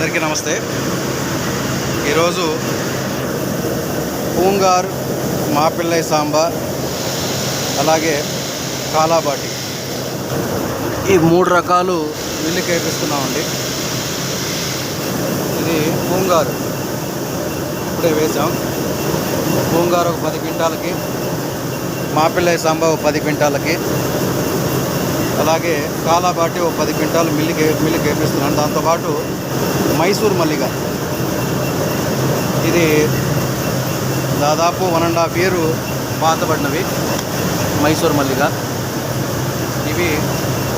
అందరికీ నమస్తే. ఈరోజు పూంగార్ మాపిల్లై సాంబా అలాగే కాలాబాటి. ఈ మూడు రకాలు మిల్లు కేపిస్తున్నామండి ఇది పూంగారు. ఇప్పుడే వేసాం పూంగారు ఒక పది క్వింటాలకి మాపిల్లై సాంబా ఒక పది క్వింటాలకి. అలాగే కాలాబాటి ఒక పది క్వింటాలు మిల్లి కే మిల్లి కేపిస్తున్నాను. దాంతోపాటు మైసూర్ మల్లిగ. ఇది దాదాపు వన్ అండ్ హాఫ్ ఇయర్ పాతబడినవి మైసూర్ మల్లిగ. ఇవి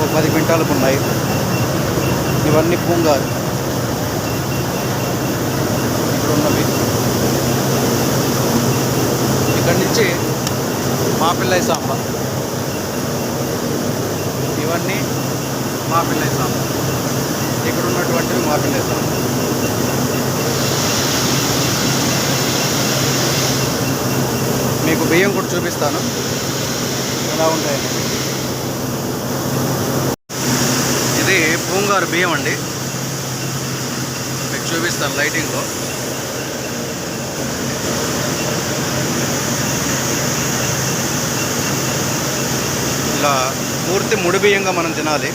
ఒక పది క్వింటాలకు ఉన్నాయి. ఇవన్నీ పూంగారు ఇక్కడ ఉన్నవి ఇక్కడి నుంచి మాపిల్లై సాంబార్ ఇవన్నీ మా పిల్లల ఇక్కడ ఉన్నటువంటివి మా పిల్లల మీకు బియ్యం కూడా చూపిస్తాను. ఎలా ఉంటాయని. ఇది పూంగారు బియ్యం అండి. మీకు చూపిస్తాను లైటింగ్లో ఇలా పూర్తి ముడి బియ్యంగా మనం తినాలి.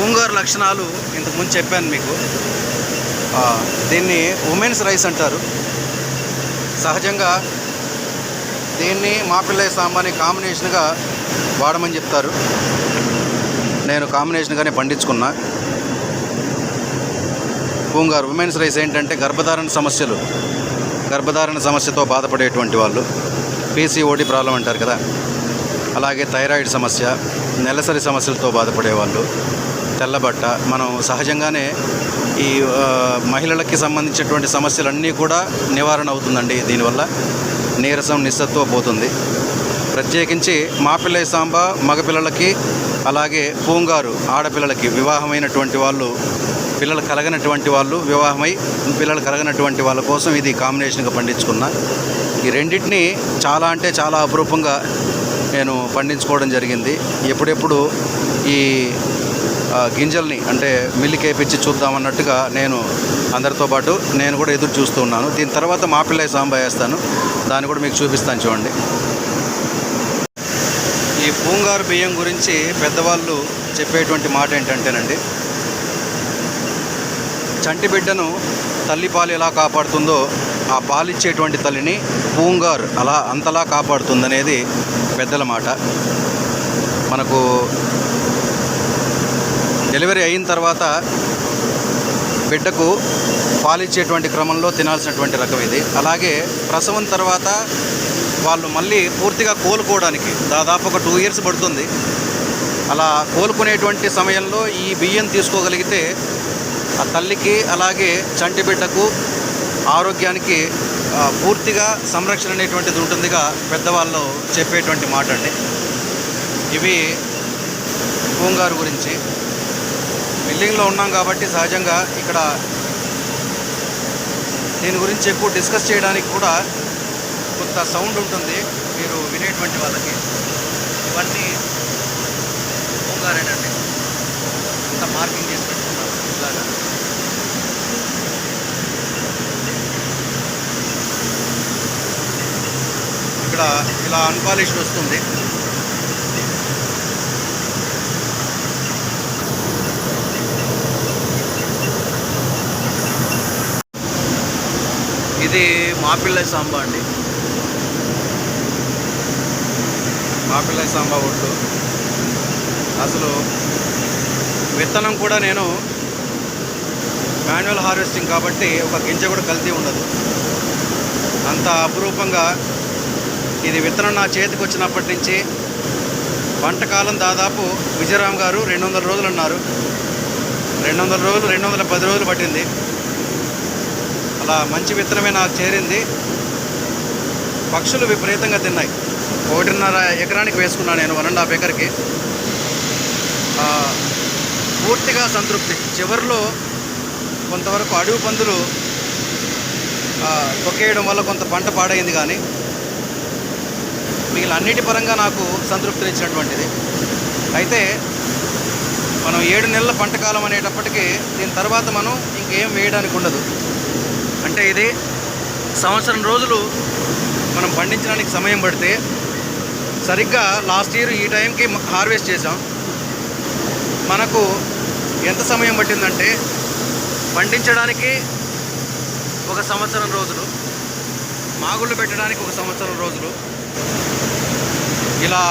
పూంగారు లక్షణాలు ఇంతకుముందు చెప్పాను మీకు. దీన్ని ఉమెన్స్ రైస్ అంటారు. సహజంగా దీన్ని మాపిల్లయ్య సాంబాని కాంబినేషన్గా వాడమని చెప్తారు. నేను కాంబినేషన్గానే పండించుకున్నా. పూంగారు ఉమెన్స్ రైస్ ఏంటంటే గర్భధారణ సమస్యలు. గర్భధారణ సమస్యతో బాధపడేటువంటి వాళ్ళు. పీసీఓడి ప్రాబ్లం అంటారు కదా. అలాగే థైరాయిడ్ సమస్య నెలసరి సమస్యలతో బాధపడేవాళ్ళు. తెల్లబట్ట మనం సహజంగానే ఈ మహిళలకి సంబంధించినటువంటి సమస్యలన్నీ కూడా నివారణ అవుతుందండి దీనివల్ల. నీరసం నిస్సత్వ పోతుంది. ప్రత్యేకించి మాపిల్లై సాంబ మగపిల్లలకి అలాగే పూంగారు ఆడపిల్లలకి వివాహమైనటువంటి వాళ్ళు పిల్లలు కలగనటువంటి వాళ్ళు వివాహమై పిల్లలు కలగనటువంటి వాళ్ళ కోసం ఇది కాంబినేషన్గా పండించుకున్నా. ఈ రెండింటిని చాలా అంటే చాలా అపురూపంగా నేను పండించుకోవడం జరిగింది. ఎప్పుడెప్పుడు ఈ గింజల్ని అంటే మిల్లి కేపించి చూద్దామన్నట్టుగా నేను అందరితో పాటు నేను కూడా ఎదురు చూస్తూ ఉన్నాను. దీని తర్వాత మాపిల్లయ్య సాంబా వేస్తాను. దాన్ని కూడా మీకు చూపిస్తాను చూడండి. ఈ పూంగారు బియ్యం గురించి పెద్దవాళ్ళు చెప్పేటువంటి మాట ఏంటంటేనండి చంటి బిడ్డను తల్లి పాలు ఎలా కాపాడుతుందో ఆ పాలిచ్చేటువంటి తల్లిని పూంగారు అలా అంతలా కాపాడుతుందనేది పెద్దల మాట. మనకు డెలివరీ అయిన తర్వాత బిడ్డకు పాలిచ్చేటువంటి క్రమంలో తినాల్సినటువంటి రకం ఇది. అలాగే ప్రసవం తర్వాత వాళ్ళు మళ్ళీ పూర్తిగా కోలుకోవడానికి దాదాపు ఒక టూ ఇయర్స్ పడుతుంది. అలా కోలుకునేటువంటి సమయంలో ఈ బియ్యం తీసుకోగలిగితే ఆ తల్లికి అలాగే చంటి బిడ్డకు ఆరోగ్యానికి పూర్తిగా సంరక్షణ అనేటువంటిది ఉంటుందిగా పెద్దవాళ్ళు చెప్పేటువంటి మాట అండి ఇవి పూంగారు గురించి బిల్డింగ్లో ఉన్నాం కాబట్టి సహజంగా ఇక్కడ దీని గురించి ఎక్కువ డిస్కస్ చేయడానికి కూడా కొంత సౌండ్ ఉంటుంది. మీరు వినేటువంటి వాళ్ళకి. ఇవన్నీ ఓంగారేనండి ఇంత మార్కింగ్ చేసి పెట్టుకున్నారు. ఇలాగా. ఇక్కడ ఇలా అన్పాలిష్డ్ వస్తుంది. ఇది మాపిల్లై సాంబా అండి. మాపిల్లై సాంబా ఒడ్లు అసలు విత్తనం కూడా నేను మాన్యువల్ హార్వెస్టింగ్ కాబట్టి ఒక గింజ కూడా కల్తీ ఉండదు. అంత అపురూపంగా ఇది విత్తనం నా చేతికి వచ్చినప్పటి నుంచి వంటకాలం దాదాపు విజయరామ్ గారు రెండు వందల రోజులు అన్నారు. రెండు వందల రోజులు రెండు వందల పది రోజులు పట్టింది. చాలా మంచి విత్తనమే నాకు చేరింది. పక్షులు విపరీతంగా తిన్నాయి. ఒకటిన్నర ఎకరానికి వేసుకున్నాను నేను వన్ అండ్ హాఫ్ ఎకర్కి. పూర్తిగా సంతృప్తి. చివరిలో కొంతవరకు అడవి పందులు తొక్కేయడం వల్ల కొంత పంట పాడైంది కానీ మిగిలిన అన్నిటి పరంగా నాకు సంతృప్తినిచ్చినటువంటిది అయితే మనం ఏడు నెలల పంట కాలం అనేటప్పటికీ దీని తర్వాత మనం ఇంకేం వేయడానికి ఉండదు. అంటే ఇది సంవత్సరం రోజులు మనం పండించడానికి సమయం పడితే సరిగ్గా లాస్ట్ ఇయర్ ఈ టైంకి హార్వెస్ట్ చేసాం మనకు ఎంత సమయం పట్టిందంటే పండించడానికి ఒక సంవత్సరం రోజులు మాగుళ్ళు పెట్టడానికి ఒక సంవత్సరం రోజులు. ఇలా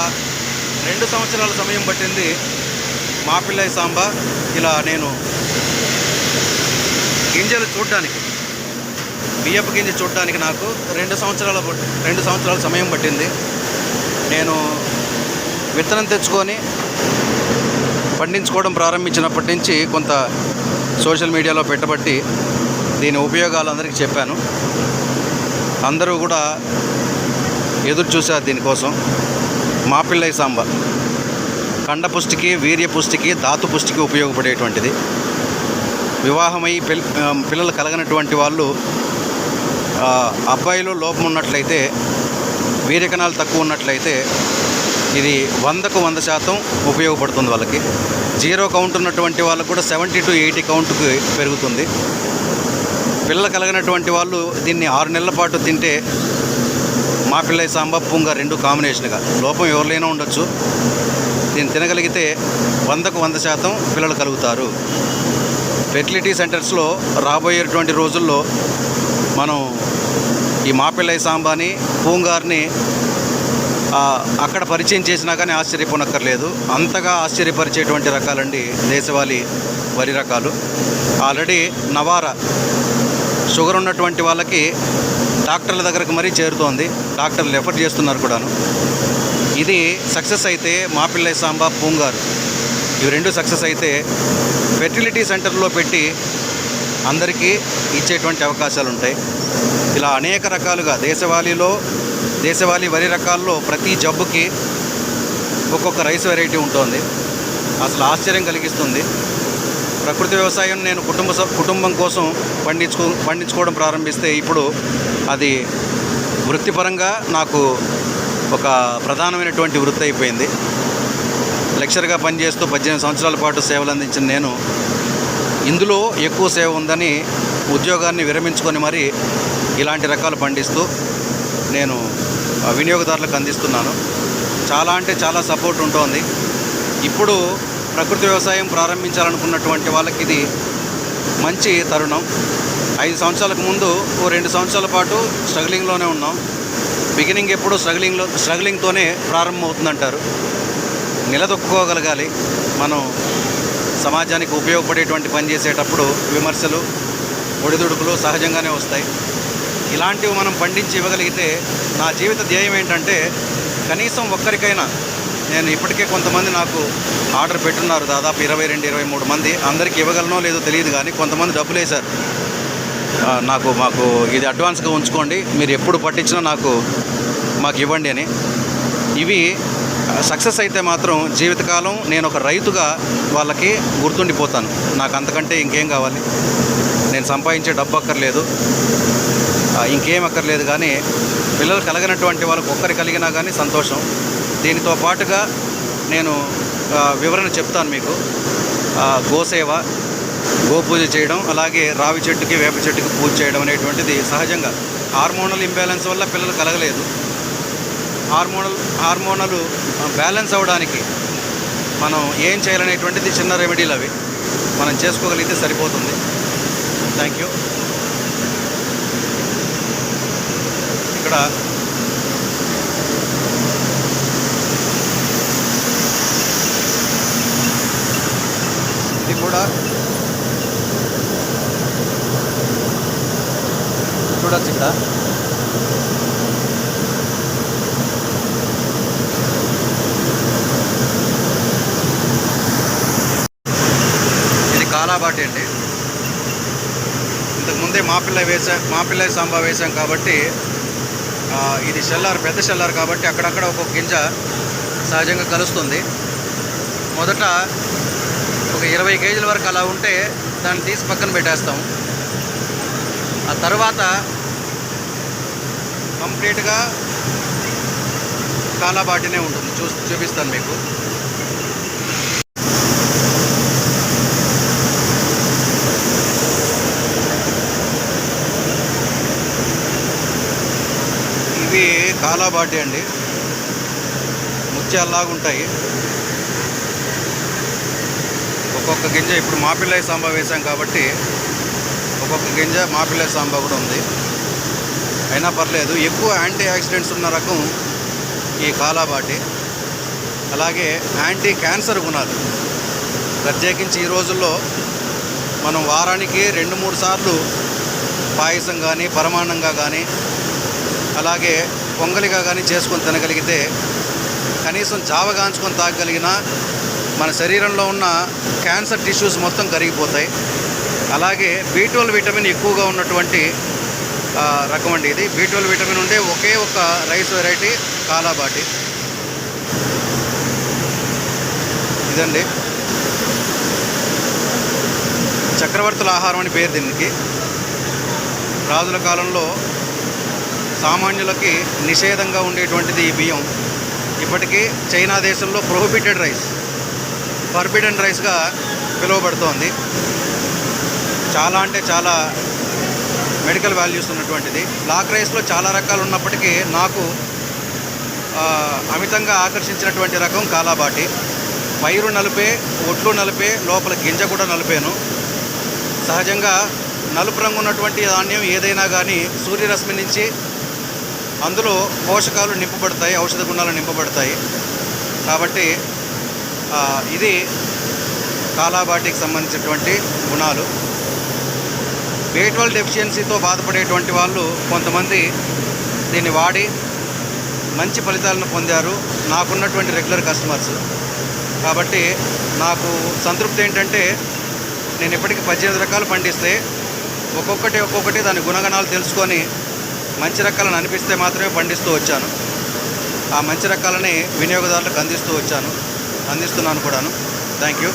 రెండు సంవత్సరాల సమయం పట్టింది మా పిల్లయ్య ఇలా నేను గింజలు చూడడానికి. బియ్యపు గింజ చూడడానికి నాకు రెండు సంవత్సరాల పట్- రెండు సంవత్సరాల సమయం పట్టింది. నేను విత్తనం తెచ్చుకొని పండించుకోవడం ప్రారంభించినప్పటి నుంచి కొంత సోషల్ మీడియాలో పెట్టబట్టి దీని ఉపయోగాలు అందరికీ చెప్పాను. అందరూ కూడా ఎదురు చూశారు దీనికోసం. మా సాంబ. కండ పుష్టికి వీర్య పుష్టికి ధాతు పుష్టికి ఉపయోగపడేటువంటిది. వివాహమై పిల్ పిల్లలు కలగనటువంటి వాళ్ళు అబ్బాయిలో లోపం ఉన్నట్లయితే వీర్యకణాలు తక్కువ ఉన్నట్లయితే ఇది వందకు వంద శాతం ఉపయోగపడుతుంది వాళ్ళకి. జీరో కౌంట్ ఉన్నటువంటి వాళ్ళకు కూడా సెవెంటీ టు ఎయిటీ కౌంట్కి పెరుగుతుంది. పిల్ల కలిగినటువంటి వాళ్ళు దీన్ని ఆరు నెలల పాటు తింటే మా పిల్ల సాంబ రెండు కాంబినేషన్గా. లోపం ఎవరిలైనా ఉండొచ్చు. దీన్ని తినగలిగితే వందకు వంద శాతం పిల్లలు కలుగుతారు. ఫెర్టిలిటీ సెంటర్స్లో రాబోయేటువంటి రోజుల్లో మనం ఈ మాపిల్లయ్య సాంబాని పూంగార్ని అక్కడ పరిచయం చేసినా కానీ ఆశ్చర్యపోనక్కర్లేదు. అంతగా ఆశ్చర్యపరిచేటువంటి రకాలండి దేశవాళీ వరి రకాలు. ఆల్రెడీ నవారా షుగర్ ఉన్నటువంటి వాళ్ళకి డాక్టర్ల దగ్గరకు మరీ చేరుతోంది. డాక్టర్లు రెఫర్ చేస్తున్నారు కూడాను. ఇది సక్సెస్ అయితే మాపిల్లయ్య సాంబా పూంగారు. ఇవి రెండు సక్సెస్ అయితే ఫెర్టిలిటీ సెంటర్లో పెట్టి అందరికీ ఇచ్చేటువంటి అవకాశాలు ఉంటాయి ఇలా అనేక రకాలుగా దేశవాళీలో దేశవాళీ వరి రకాల్లో ప్రతి జబ్బుకి ఒక్కొక్క రైస్ వెరైటీ ఉంటుంది. అసలు ఆశ్చర్యం కలిగిస్తుంది. ప్రకృతి వ్యవసాయం నేను కుటుంబ కుటుంబం కోసం పండించుకో పండించుకోవడం ప్రారంభిస్తే ఇప్పుడు అది వృత్తిపరంగా నాకు ఒక ప్రధానమైనటువంటి వృత్తి అయిపోయింది. లెక్చర్గా పనిచేస్తూ పద్దెనిమిది సంవత్సరాల పాటు సేవలు అందించిన నేను ఇందులో ఎక్కువ సేవ ఉందని ఉద్యోగాన్ని విరమించుకొని మరి ఇలాంటి రకాలు పండిస్తూ నేను వినియోగదారులకు అందిస్తున్నాను. చాలా అంటే చాలా సపోర్ట్ ఉంటుంది. ఇప్పుడు ప్రకృతి వ్యవసాయం ప్రారంభించాలనుకున్నటువంటి వాళ్ళకి ఇది మంచి తరుణం. ఐదు సంవత్సరాలకు ముందు ఓ రెండు సంవత్సరాల పాటు స్ట్రగ్లింగ్లోనే ఉన్నాం. బిగినింగ్ ఎప్పుడు స్ట్రగ్లింగ్లో స్ట్రగ్లింగ్తోనే ప్రారంభమవుతుందంటారు. నిలదొక్కుకోగలగాలి. మనం సమాజానికి ఉపయోగపడేటువంటి పని చేసేటప్పుడు విమర్శలు ఒడిదుడుకులు సహజంగానే వస్తాయి. ఇలాంటివి మనం పండించి ఇవ్వగలిగితే నా జీవిత ధ్యేయం ఏంటంటే కనీసం ఒక్కరికైనా నేను ఇప్పటికే కొంతమంది నాకు ఆర్డర్ పెట్టున్నారు. దాదాపు ఇరవై రెండు ఇరవై మూడు మంది. అందరికి ఇవ్వగలనో లేదో తెలియదు కానీ కొంతమంది డబ్బులు వేశారు. నాకు మాకు ఇది అడ్వాన్స్గా ఉంచుకోండి. మీరు ఎప్పుడు పట్టించినా నాకు మాకు ఇవ్వండి అని. ఇవి సక్సెస్ అయితే మాత్రం జీవితకాలం నేను ఒక రైతుగా వాళ్ళకి గుర్తుండిపోతాను. నాకు అంతకంటే ఇంకేం కావాలి? నేను సంపాదించే డబ్బు అక్కర్లేదు. ఇంకేం అక్కర్లేదు కానీ పిల్లలు కలిగినటువంటి వాళ్ళకి ఒక్కరి కలిగినా కానీ సంతోషం. దీనితో పాటుగా నేను వివరణ చెప్తాను మీకు. గోసేవ గోపూజ చేయడం అలాగే రావి చెట్టుకి వేప చెట్టుకి పూజ చేయడం అనేటువంటిది సహజంగా. హార్మోనల్ ఇంబ్యాలెన్స్ వల్ల పిల్లలు కలగలేదు. హార్మోనల్ హార్మోనల్ బ్యాలెన్స్ అవ్వడానికి మనం ఏం చేయాలనేటువంటిది చిన్న రెమెడీలు అవి. మనం చేసుకోగలిగితే సరిపోతుంది. థ్యాంక్ యూ ఇక్కడ ఇది కూడా చూడచ్చు ఇక్కడ ఇది కాలాబాటి అండి ఇంతకు ముందే మాపిల్ల వేసాం మాపిల్ల సాంబా వేసాం కాబట్టి ఇది షెల్లార్ పెద్ద షెల్లార్ కాబట్టి అక్కడక్కడ ఒక్కొక్క గింజ సహజంగా కలుస్తుంది. మొదట ఒక ఇరవై కేజీల వరకు అలా ఉంటే దాన్ని తీసి పక్కన పెట్టేస్తాం. ఆ తర్వాత కంప్లీట్గా కాలాబాటినే ఉంటుంది. చూ చూపిస్తాను మీకు. బాటి అండి. ముత్యాలలాగా ఉంటాయి. ఒక్కొక్క గింజ ఇప్పుడు మాపిల్లాయి సాంబా వేసాం కాబట్టి ఒక్కొక్క గింజ మాపిల్లాయి సాంబా కూడా ఉంది. అయినా పర్లేదు ఎక్కువ యాంటీ యాక్సిడెంట్స్ ఉన్న రకం ఈ కాలాబాటి. అలాగే యాంటీ క్యాన్సర్ గుణాలు. ప్రత్యేకించి ఈ రోజుల్లో మనం వారానికి రెండు మూడు సార్లు పాయసం కానీ పరమాన్నంగా కానీ అలాగే పొంగలిగా కానీ చేసుకొని తినగలిగితే కనీసం జావగాంచుకొని తాగగలిగిన మన శరీరంలో ఉన్న క్యాన్సర్ టిష్యూస్ మొత్తం కరిగిపోతాయి. అలాగే బీ విటమిన్ ఎక్కువగా ఉన్నటువంటి రకం అండి ఇది. బీ విటమిన్ ఉండే ఒకే ఒక రైస్ వెరైటీ కాలాబాటి. ఇదండి. చక్రవర్తుల ఆహారం అని పేరు దీనికి. రాజుల కాలంలో సామాన్యులకి నిషేధంగా ఉండేటువంటిది ఈ బియ్యం. ఇప్పటికీ చైనా దేశంలో ప్రొహిబిటెడ్ రైస్ ఫర్బిడెన్ రైస్గా పిలువబడుతోంది. చాలా అంటే చాలా మెడికల్ వాల్యూస్ ఉన్నటువంటిది. బ్లాక్ రైస్లో చాలా రకాలు ఉన్నప్పటికీ నాకు అమితంగా ఆకర్షించినటువంటి రకం కాలాబాటి. పైరు నలిపే ఒట్లు నలిపే లోపల గింజ కూడా నలిపాను. సహజంగా నలుపు రంగు ఉన్నటువంటి ధాన్యం ఏదైనా కానీ సూర్యరశ్మి నుంచి అందులో పోషకాలు నింపబడతాయి ఔషధ గుణాలు నింపబడతాయి. కాబట్టి ఇది కాలాబాటికి సంబంధించినటువంటి గుణాలు. బేట్వల్ డెఫిషియన్సీతో బాధపడేటువంటి వాళ్ళు కొంతమంది దీన్ని వాడి మంచి ఫలితాలను పొందారు. నాకున్నటువంటి రెగ్యులర్ కస్టమర్స్. కాబట్టి నాకు సంతృప్తి ఏంటంటే నేను ఇప్పటికీ పద్దెనిమిది రకాలు పండిస్తే ఒక్కొక్కటి ఒక్కొక్కటి దాని గుణగణాలు తెలుసుకొని మంచి రకాలను అనిపిస్తే మాత్రమే పండిస్తూ వచ్చాను. ఆ మంచి రకాలని వినియోగదారులకు అందిస్తూ వచ్చాను. అందిస్తున్నాను కూడాను. Thank you